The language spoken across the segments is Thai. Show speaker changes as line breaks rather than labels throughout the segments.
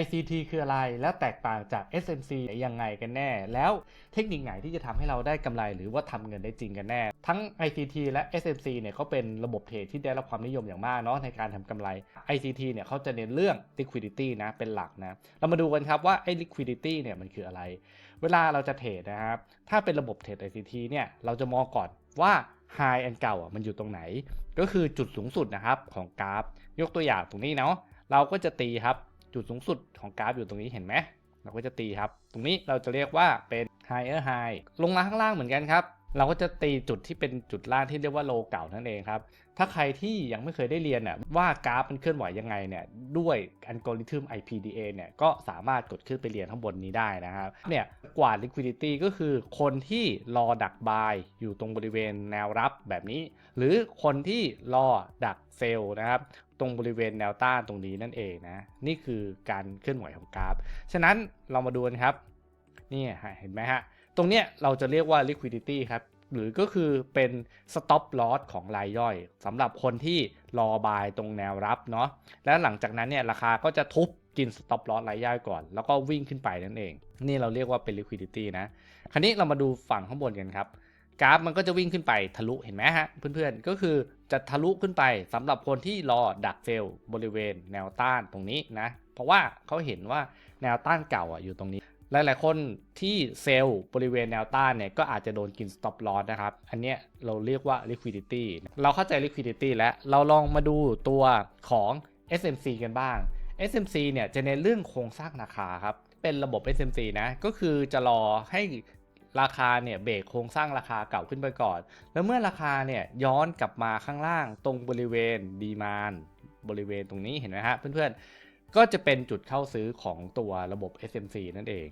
ICT คืออะไรแล้วแตกต่างจาก SMC ยังไงกันแน่ แล้วเทคนิคไหนที่จะทำให้เราได้กำไรหรือว่าทำเงินได้จริงกันแน่ ทั้ง ICT และ SMC เนี่ยเขาเป็นระบบเทรดที่ได้รับความนิยมอย่างมากเนาะในการทำกำไร ICT เนี่ยเขาจะเน้นเรื่อง liquidity นะเป็นหลักนะเรามาดูกันครับว่าไอ้ liquidity เนี่ยมันคืออะไร เวลาเราจะเทรดนะครับถ้าเป็นระบบเทรด ICT เนี่ยเราจะมองก่อนว่า High อันเก่าอะมันอยู่ตรงไหน ก็คือจุดสูงสุดนะครับของกราฟ ยกตัวอย่างตรงนี้เนาะเราก็จะตีครับ จุดสูงสุดของกราฟอยู่ตรงนี้เห็นไหมเราก็จะตีครับ ตรงนี้เราจะเรียกว่าเป็น higher high ลงมาข้างล่างเหมือนกันครับ เราก็จะตีจุดที่เป็นจุดล่างที่เรียกว่าโลเก่านั่นเองครับ ถ้าใครที่ยังไม่เคยได้เรียนน่ะว่ากราฟมันเคลื่อนไหวยังไงเนี่ยด้วยอัลกอริทึม IPDA เนี่ยก็สามารถกดขึ้นไปเรียนข้างบนนี้ได้นะครับ เนี่ยกว่า liquidity ก็คือคนที่รอดักบายอยู่ตรงบริเวณแนวรับแบบนี้ หรือคนที่รอดักเซลล์นะครับ รงบริเวณแนวต้านตรงนี้นั่นเองนะนี่คือการเคลื่อนไหวของกราฟ ฉะนั้นเรามาดูกันครับนี่เห็นไหมฮะตรงเนี้ยเราจะเรียกว่า liquidity ครับหรือก็คือเป็น stop loss ของรายย่อยสำหรับคนที่รอบายตรงแนวรับเนาะแล้วหลังจากนั้นเนี่ยราคาก็จะทุบกิน stop loss รายย่อยก่อน แล้วก็วิ่งขึ้นไปนั่นเอง นี่เราเรียกว่าเป็น liquidity นะ คราวนี้เรามาดูฝั่งข้างบนกันครับ กราฟมันก็จะวิ่งขึ้นไปทะลุเห็นไหมฮะเพื่อนๆก็คือจะทะลุขึ้นไปสำหรับคนที่รอดักเฟลบริเวณแนวต้านตรงนี้นะ เพราะว่าเขาเห็นว่าแนวต้านเก่าอะอยู่ตรงนี้ หลายๆคนที่เซลล์บริเวณแนวต้านเนี่ยก็อาจจะโดนกิน stop loss นะครับ อันเนี้ยเราเรียกว่า liquidity เราเข้าใจ liquidity แล้วเราลองมาดูตัวของ SMC กันบ้าง SMC เนี่ยจะในนเรื่องโครงสร้างราคาครับเป็นระบบ SMC นะ ก็คือจะรอให้ ราคาเนี่ยเบรกโครงสร้างราคาเก่าขึ้นไปก่อน แล้วเมื่อราคาเนี่ยย้อนกลับมาข้างล่างตรงบริเวณดีมานบริเวณตรงนี้เห็นไหมฮะเพื่อนๆ ก็จะเป็นจุดเข้าซื้อของตัวระบบ SMC นั่นเอง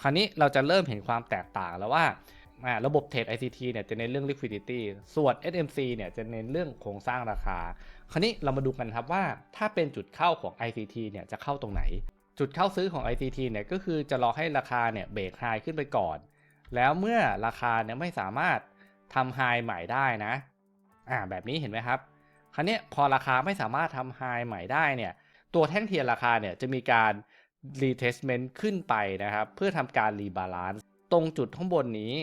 คราวนี้เราจะเริ่มเห็นความแตกต่างแล้วว่าระบบเทรด ICT เนี่ยจะเน้นเรื่อง liquidity ส่วน SMC เนี่ยจะเน้นเรื่องโครงสร้างราคา คราวนี้เรามาดูกันครับว่าถ้าเป็นจุดเข้าของ ICT เนี่ยจะเข้าตรงไหน จุดเข้าซื้อของ ICT เนี่ยก็คือจะรอให้ราคาเนี่ยเบรกไฮขึ้นไปก่อน แล้วเมื่อราคาเนี่ยไม่สามารถทำไฮใหม่ได้นะ อ่าแบบนี้เห็นไหมครับ คราวนี้พอราคาไม่สามารถทำไฮใหม่ได้เนี่ย ตัวแท่งเทียนราคาเนี่ยจะมีการ retestment ขึ้นไปนะครับ เพื่อทำการรีบาลานซ์ตรงจุดข้างบนนี้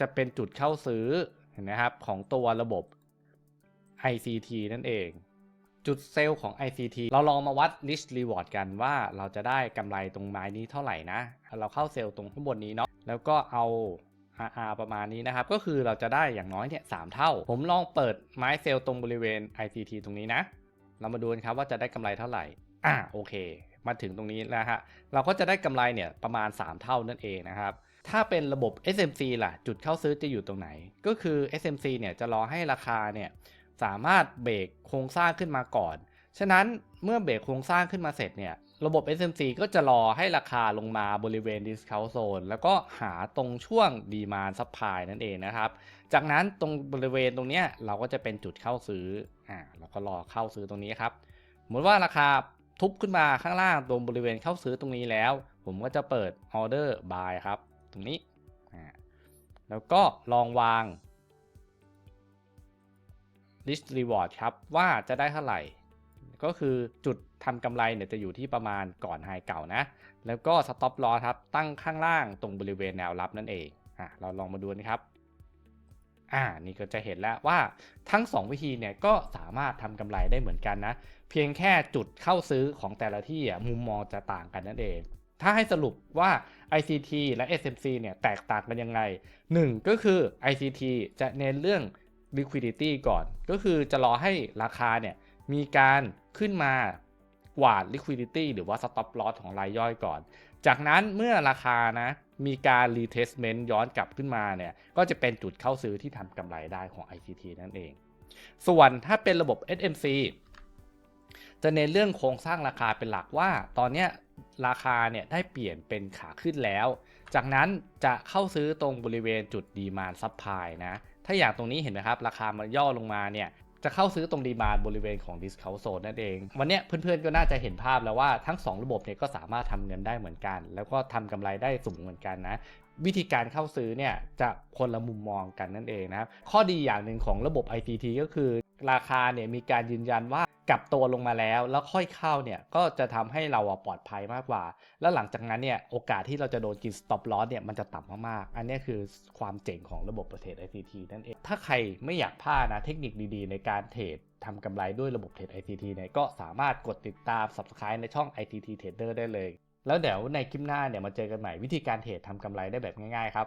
จะเป็นจุดเข้าซื้อเห็นไหมครับของตัวระบบ ICT นั่นเอง จุดเซลล์ของ ICT เราลองมาวัด risk reward กันว่าเราจะได้กำไรตรงไม้นี้เท่าไหร่นะ เราเข้าเซลล์ตรงข้างบนนี้เนาะ แล้วก็เอา RR ประมาณนี้นะครับ ก็คือเราจะได้อย่างน้อยเนี่ยสเท่า ผมลองเปิดไม้เซลล์ตรงบริเวณ ICT ตรงนี้นะ เรามาดูกันครับว่าจะได้กำไรเท่าไหร่ อ่าโอเค มาถึงตรงนี้แล้วฮะ เราก็จะได้กำไรเนี่ยประมาณ 3 เท่านั่นเองนะครับ ถ้าเป็นระบบ SMC ล่ะ จุดเข้าซื้อจะอยู่ตรงไหน ก็คือ SMC เนี่ยจะรอให้ราคาเนี่ยสามารถเบรกโครงสร้างขึ้นมาก่อน ฉะนั้นเมื่อเบรกโครงสร้างขึ้นมาเสร็จเนี่ย ระบบ SMC ก็จะรอให้ราคาลงมาบริเวณ discount zone แล้วก็หาตรงช่วง demand supply นั่นเองนะครับ จากนั้นตรงบริเวณตรงนี้เราก็จะเป็นจุดเข้าซื้ออ่าเราก็รอเข้าซื้อตรงนี้ครับสมมติว่าราคาทุบขึ้นมาข้างล่างตรงบริเวณเข้าซื้อตรงนี้แล้ว ผมก็จะเปิด order buy ครับ ตรงนี้อ่าแล้วก็ลองวาง list reward ครับว่าจะได้เท่าไหร่ ก็คือจุดทำกำไรเนี่ยจะอยู่ที่ประมาณก่อนไฮเก่านะ แล้วก็ stop loss ครับตั้งข้างล่างตรงบริเวณแนวรับนั่นเองอะเราลองมาดูนะครับอ่านี่ก็จะเห็นแล้วว่าทั้ง 2 วิธีเนี่ยก็สามารถทำกำไรได้เหมือนกันนะ เพียงแค่จุดเข้าซื้อของแต่ละที่อะมุมมองจะต่างกันนั่นเอง ถ้าให้สรุปว่า ICT และ SMC เนี่ยแตกต่างกันยังไง 1 ก็คือ ICT จะเน้นเรื่อง liquidity ก่อน ก็คือจะรอให้ราคาเนี่ยมีการ ขึ้นมากวาด liquidity หรือว่า stop loss ของรายย่อยก่อน จากนั้นเมื่อราคานะมีการ retestment ย้อนกลับขึ้นมาเนี่ยก็จะเป็นจุดเข้าซื้อที่ทำกำไรได้ของ ICT นั่นเอง ส่วนถ้าเป็นระบบ SMC จะเน้นเรื่องโครงสร้างราคาเป็นหลักว่า ตอนนี้ราคาเนี่ยได้เปลี่ยนเป็นขาขึ้นแล้ว จากนั้นจะเข้าซื้อตรงบริเวณจุดดีมานซับพลายนะ ถ้าอย่างตรงนี้เห็นไหมครับ ราคามันย่อลงมาเนี่ย จะเข้าซื้อตรงดีมาบริเวณของ discount zone นั่นเอง วันนี้เพื่อนๆก็น่าจะเห็นภาพแล้วว่าทั้ง 2 ระบบเนี่ยก็สามารถทำเงินได้เหมือนกัน แล้วก็ทำกำไรได้สูงเหมือนกันนะวิธีการเข้าซื้อเนี่ยจะคนละมุมมองกันนั่นเองนะครับข้อดีอย่างหนึ่งของระบบ ITT ก็คือ ราคาเนี่ยมีการยืนยันว่า กลับตัวลงมาแล้วแล้วค่อยเข้าเนี่ยก็จะทำให้เราปลอดภัยมากกว่า แล้วหลังจากนั้นเนี่ยโอกาสที่เราจะโดนกิน stop loss เนี่ยมันจะต่ำมากๆ อันนี้คือความเจ๋งของระบบเทรด ICT นั่นเอง ถ้าใครไม่อยากพลาดนะเทคนิคดีๆ ในการเทรดทำกำไรด้วยระบบเทรด ICT เนี่ยก็สามารถกดติดตาม subscribe ในช่อง ICT Trader ได้เลย แล้วเดี๋ยวในคลิปหน้าเนี่ยมาเจอกันใหม่วิธีการเทรดทำกำไรได้แบบง่ายๆครับ